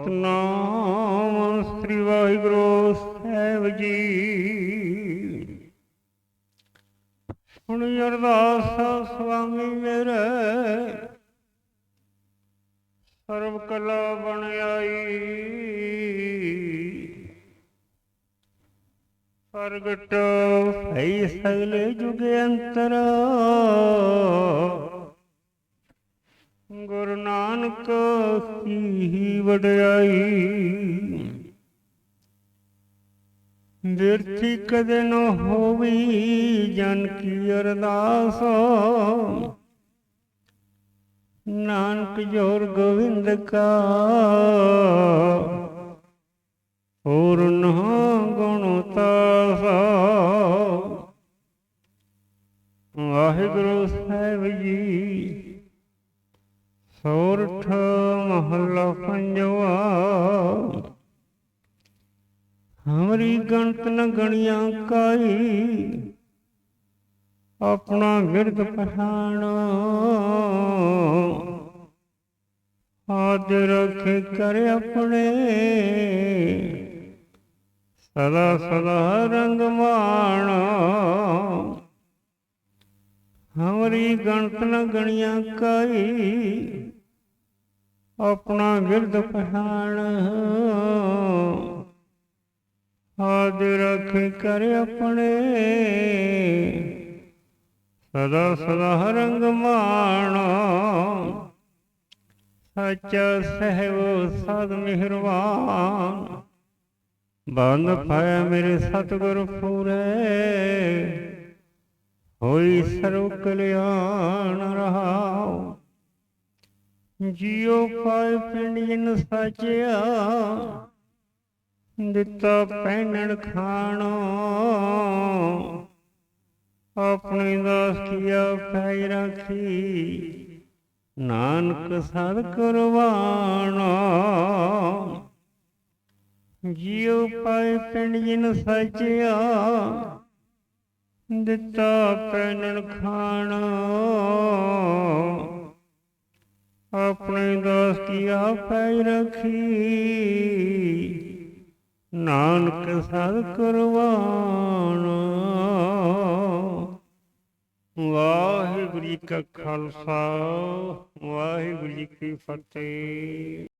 ਸਤਨਾਮ ਸ੍ਰੀ ਵਾਹਿਗੁਰੂ ਸਾਹਿਬ ਜੀ। ਹੁਣ ਅਰਦਾਸ ਸੁਆਮੀ ਮੇਰੇ ਸਰਬ ਕਲਾ ਬਣ ਆਈ। ਪ੍ਰਗਟ ਹੈ ਸਗਲੇ ਜੁਗ ਅੰਤਰ। ਗੁਰੂ ਨਾਨਕ ਕੀ ਵਡਿਆਈ। ਬਿਰਥੀ ਕਦੇ ਨ ਹੋਵੀ ਜਨ ਕੀ ਅਰਦਾਸ। ਨਾਨਕ ਜੋਰ ਗੋਵਿੰਦ ਕਾ। ਪੂਰਨ ਗੁਣ ਤਾਸਾ ਵਾਹਿਗੁਰੂ ਸਾਹਿਬ ਜੀ ਸੋਰਠ ਮਹੱਲਾ ਪੰਜਵਾ। ਹਮਰੀ ਗਣਤ ਨ ਗਣੀਆਂ ਕਾਈ, ਆਪਣਾ ਗਿਰਦ ਪਛਾਣ ਆਦ ਰਖੇ ਕਰ ਆਪਣੇ, ਸਦਾ ਸਦਾ ਰੰਗ ਮਾਣ। ਹਮਰੀ ਗਣਤ ਨ ਗਣੀਆਂ ਕਾਈ। ਆਪਣਾ ਗਿਰਦ ਪਛਾਣ। ਆਦ ਰਖ ਕਰ ਆਪਣੇ। ਸਦਾ ਸਦਾ ਰੰਗ ਮਾਣ। ਸੱਚਾ ਸਹਿਬ ਸਦ ਮਿਹਰਵਾਨ। ਬੰਦ ਪਾਇਆ ਮੇਰੇ ਸਤਿਗੁਰ ਪੂਰੇ। ਹੋਈ ਸਰਵ ਕਲਿਆਣ ਰਹਾਉ। ਜਿਉ ਪਾਇ ਪਿੰਡ ਜਿਨ ਸਾਚਿਆ, ਦਿੱਤਾ ਪਹਿਨਣ ਖਾਣੋ। ਆਪਣੇ ਦਾਸ ਕੀਆ ਪੈ ਰੱਖੀ, ਨਾਨਕ ਸਦ ਕੁਰਬਾਨੋ ਜਿਉ ਪਾਇ ਪਿੰਡ ਜਿਨ ਸਾਚਿਆ ਦਿੱਤਾ ਪੈਨਣ ਖਾਣ। ਆਪਣੇ ਦਾਸ ਕੀ ਆਪੈ ਰਖੀ। ਨਾਨਕ ਸਦ ਕੁਰਬਾਨ। ਵਾਹਿਗੁਰੂ ਜੀ ਕਾ ਖਾਲਸਾ, ਵਾਹਿਗੁਰੂ ਜੀ ਕੀ ਫਤਿਹ।